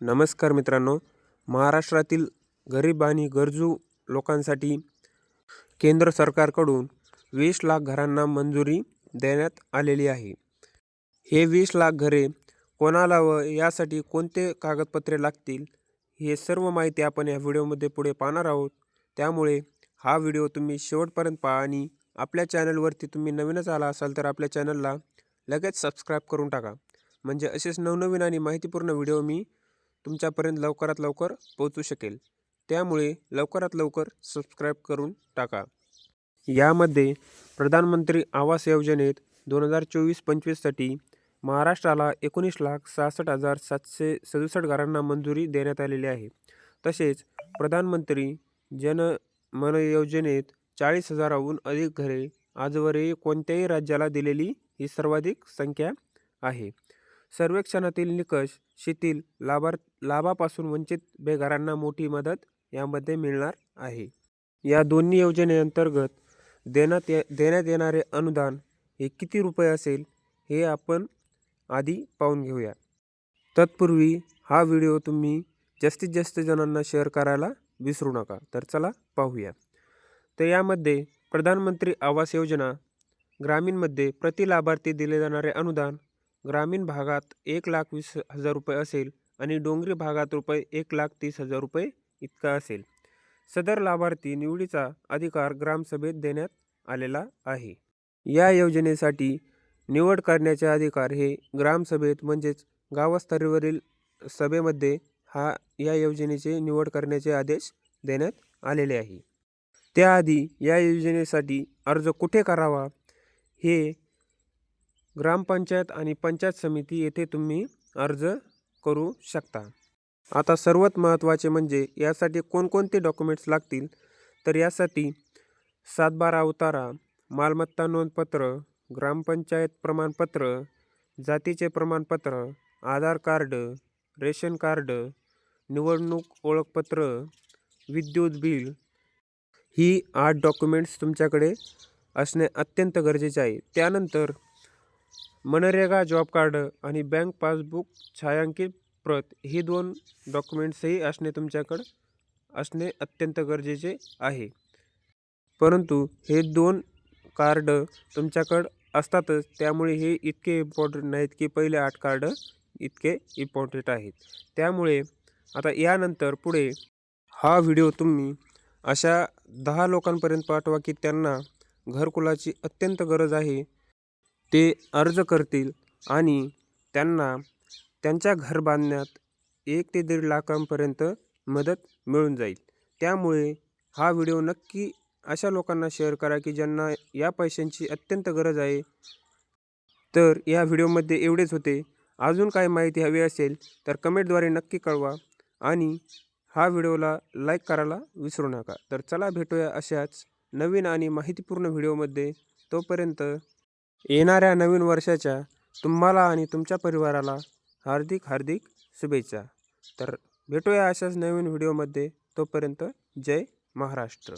नमस्कार मित्रांनो. महाराष्ट्रातील गरीब आणि गरजू लोकांसाठी केंद्र सरकारकडून वीस लाख घरांना मंजुरी देण्यात आलेली आहे. हे वीस लाख घरे कोणाला व यासाठी कोणते कागदपत्रे लागतील हे सर्व माहिती आपण या व्हिडिओमध्ये पुढे पाहणार आहोत. त्यामुळे हा व्हिडिओ तुम्ही शेवटपर्यंत पहा आणि आपल्या चॅनलवरती तुम्ही नवीनच आला असाल तर आपल्या चॅनलला लगेच सबस्क्राईब करून टाका. म्हणजे असेच नवनवीन आणि माहितीपूर्ण व्हिडिओ मी तुमच्यापर्यंत लवकरात लवकर पोहोचू शकेल. त्यामुळे लवकरात लवकर सबस्क्राईब करून टाका. यामध्ये प्रधानमंत्री आवास योजनेत दोन हजार चोवीस पंचवीससाठी महाराष्ट्राला एकोणीस लाख सहासष्ट हजार सातशे सदुसष्ट घरांना मंजुरी देण्यात आलेली आहे. तसेच प्रधानमंत्री जन मन योजनेत चाळीस हजाराहून अधिक घरे आजवरही कोणत्याही राज्याला दिलेली ही सर्वाधिक संख्या आहे. सर्वेक्षणातील निकष शेतील लाभार लाभापासून वंचित बेघरांना मोठी मदत यामध्ये मिळणार आहे. या दोन्ही योजनेअंतर्गत देण्यात ये देण्यात येणारे अनुदान हे किती रुपये असेल हे आपण आधी पाहून घेऊया. तत्पूर्वी हा व्हिडिओ तुम्ही जास्तीत जास्त जणांना शेअर करायला विसरू नका तर चला पाहूया. तर यामध्ये प्रधानमंत्री आवास योजना ग्रामीणमध्ये प्रति लाभार्थी दिले जाणारे अनुदान ग्रामीण भागात एक लाख वीस हजार रुपये असेल आणि डोंगरी भागात रुपये एक लाख तीस हजार रुपये इतका असेल. सदर लाभार्थी निवडीचा अधिकार ग्रामसभेत देण्यात आलेला आहे. या योजनेसाठी निवड करण्याचे अधिकार हे ग्रामसभेत म्हणजेच गावस्तरीवरील सभेमध्ये हा या योजनेचे निवड करण्याचे आदेश देण्यात आलेले आहे. त्याआधी या योजनेसाठी अर्ज कुठे करावा हे ग्रामपंचायत आणि पंचायत समिती येथे तुम्ही अर्ज करू शकता. आता सर्वात महत्त्वाचे म्हणजे यासाठी कोणकोणते डॉक्युमेंट्स लागतील? तर यासाठी सातबारा उतारा मालमत्ता नोंदपत्र ग्रामपंचायत प्रमाणपत्र जातीचे प्रमाणपत्र आधार कार्ड रेशन कार्ड निवडणूक ओळखपत्र विद्युत बिल. ही आठ डॉक्युमेंट्स तुमच्याकडे असणे अत्यंत गरजेचे आहे. त्यानंतर मनरेगा जॉब कार्ड आणि बँक पासबुक छायांकित प्रत ही दोन डॉक्युमेंट्सही असणे तुमच्याकडं असणे अत्यंत गरजेचे आहे. परंतु हे दोन कार्ड तुमच्याकडं असतातच त्यामुळे हे इतके इम्पॉर्टंट नाहीत की पहिले आठ कार्ड इतके इम्पॉर्टंट आहेत. त्यामुळे आता यानंतर पुढे हा व्हिडिओ तुम्ही अशा दहा लोकांपर्यंत पाठवा की त्यांना घरकुलाची अत्यंत गरज आहे. ते अर्ज करतील आणि त्यांना त्यांच्या घर बांधण्यात एक ते दीड लाखांपर्यंत मदत मिळून जाईल. त्यामुळे हा व्हिडिओ नक्की अशा लोकांना शेअर करा की ज्यांना या पैशांची अत्यंत गरज आहे. तर या व्हिडिओमध्ये एवढेच होते. अजून काही माहिती हवी असेल तर कमेंटद्वारे नक्की कळवा आणि हा व्हिडिओला लाईक करायला विसरू नका. तर चला भेटूया अशाच नवीन आणि माहितीपूर्ण व्हिडिओमध्ये. तोपर्यंत येणाऱ्या नवीन वर्षाच्या तुम्हाला आणि तुमच्या परिवाराला हार्दिक हार्दिक शुभेच्छा. तर भेटूया अशाच नवीन व्हिडिओमध्ये. तोपर्यंत जय महाराष्ट्र.